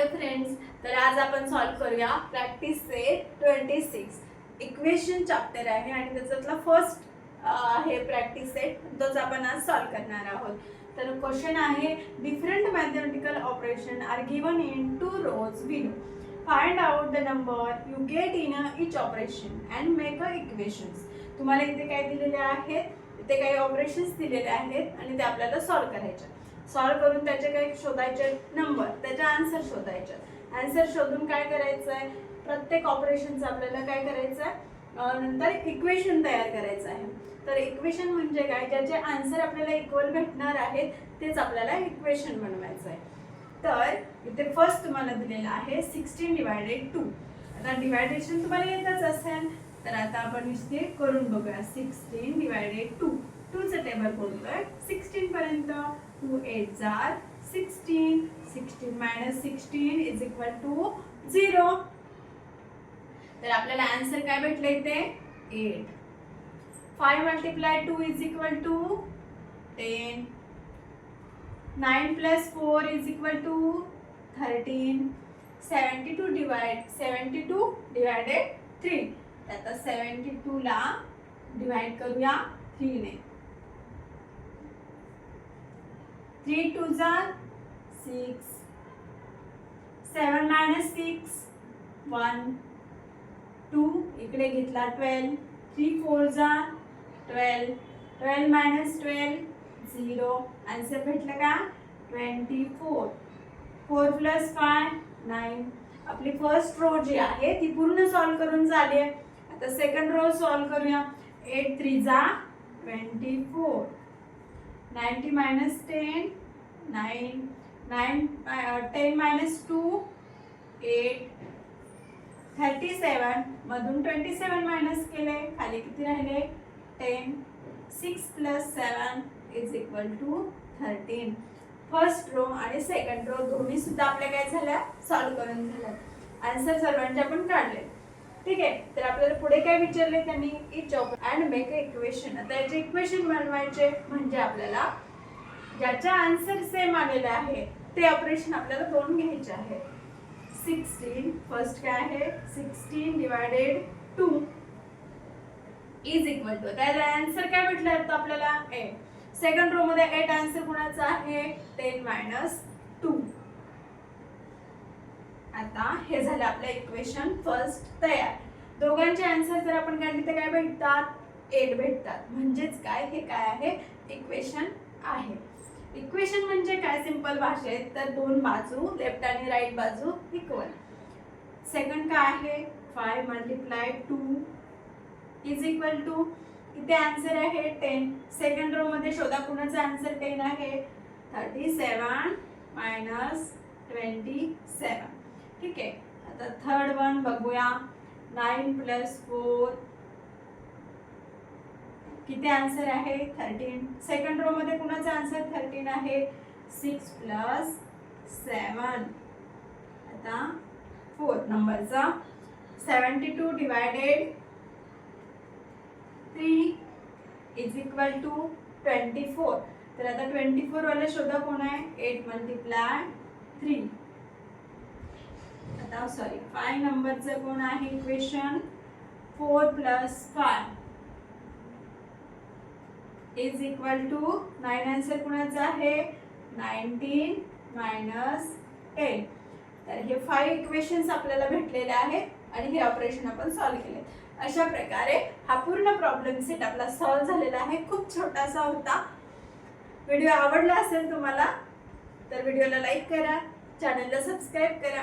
Hello friends तर आज आपण सॉल्व करूया practice set twenty six. Equation chapter आहे आणि त्याच्यातला फर्स्ट आहे प्रॅक्टिस सेट तोच आपण आज सॉल्व करणार आहोत. तर क्वेश्चन आहे different mathematical operation are given in two rows we know find out the number you get in a each operation and make a equations तुम्हाला इथे काय दिलेले आहेत? इथे काही ऑपरेशन्स दिलेले आहेत आणि ते आपल्याला सॉल्व करायचे सॉल्व करून त्याचे काय शोधायचे नंबर त्याचे आन्सर शोधायचे. आन्सर शोधून काय करायचं आहे प्रत्येक ऑपरेशनचं आपल्याला काय करायचं आहे नंतर इक्वेशन तयार करायचं आहे. तर इक्वेशन म्हणजे काय? ज्याचे आन्सर आपल्याला इक्वल भेटणार आहेत तेच आपल्याला इक्वेशन बनवायचं आहे. तर इथे फर्स्ट तुम्हाला दिलेलं आहे सिक्स्टीन डिवायडेड टू आता डिवायडेशन तुम्हाला येतच असेल. तर आता आपण इथे करून बघूया. सिक्स्टीन डिवायडेड टू टूचं टेबल बोलतोय सिक्स्टीन पर्यंत two eight jar. Sixteen sixteen minus sixteen is equal to zero तर आपल्याला आन्सर काय भेटलं इथे? Eight five multiply two is equal to ten nine plus four is equal to thirteen seventy two divide seventy two divided three आता seventy टूला divide करूया थ्रीने three two जार six. Seven minus six one. Two इकडे घेतला twelve. Three four जार twelve. Twelve minus twelve zero. Answer भेटलं का? Twenty four. Four plus five nine. आपली first row जी आहे ती पूर्ण सॉल्व करून झाली आहे. आता सेकंड रो सॉल्व करूया. एट थ्री जा twenty four. Ninety minus ten nine nine ten minus two eight thirty सेवनमधून twenty seven minus केले खाली किती राहिले? Ten six plus seven is equal to thirteen. First row आणि सेकंड रो दोन्हीसुद्धा आपल्या काय झाल्या? सॉल्व करून झाल्या. आन्सर सर्वांच्या पण काढले. ठीक आहे तर आपल्याला पुढे काय विचारले त्यांनी? Each of and make equation आता याचे इक्वेशन बनवायचे म्हणजे आपल्याला ज्याचा आन्सर सेम आलेला आहे ते ऑपरेशन आपल्याला दोन घ्यायचे आहे. सिक्स्टीन फर्स्ट काय आहे? Sixteen divided two is equal to त्याला आन्सर काय भेटला आहे आपल्याला? एट सेकंड रो मध्ये एट आन्सर कुणाचा आहे? टेन मायनस टू आता हे झालं आपलं इक्वेशन फर्स्ट तयार. दोघांचे आन्सर जर आपण काढले तर काय भेटतात? एट भेटतात. म्हणजेच काय? हे काय आहे? इक्वेशन आहे. इक्वेशन म्हणजे काय? सिंपल भाषेत तर दोन बाजू लेफ्ट आणि राईट बाजू इक्वल सेकंड काय आहे? Five multiply two is equal to इथे आन्सर आहे टेन सेकंड रोमध्ये शोधा कुणाचा आन्सर टेन आहे? Thirty seven minus twenty seven ठीक आहे. आता थर्ड वन बघूया. नाईन प्लस फोर किती आन्सर आहे? थर्टीन सेकंड रो मध्ये कुणाचा आन्सर थर्टीन आहे? सिक्स प्लस सेवन आता फोर्थ नंबरचा seventy two divided three is equal to twenty four तर आता ट्वेंटी फोरवाले शोधा कोण आहे? एट मल्टिप्लाय थ्री आता सॉरी फाय नंबरचं कोण आहे equation four plus five is equal to nine answer कुणाचा आहे? नाईन्टीन मायनस टेन तर हे फाय इक्वेशन्स आपल्याला भेटलेले आहेत आणि हे ऑपरेशन आपण सॉल्व्ह केले अशा प्रकारे हा पूर्ण प्रॉब्लेम सेट आपला सॉल्व्ह झालेला आहे. खूप छोटासा होता. व्हिडिओ आवडला असेल तुम्हाला तर व्हिडिओला लाईक करा चॅनलला सबस्क्राईब करा.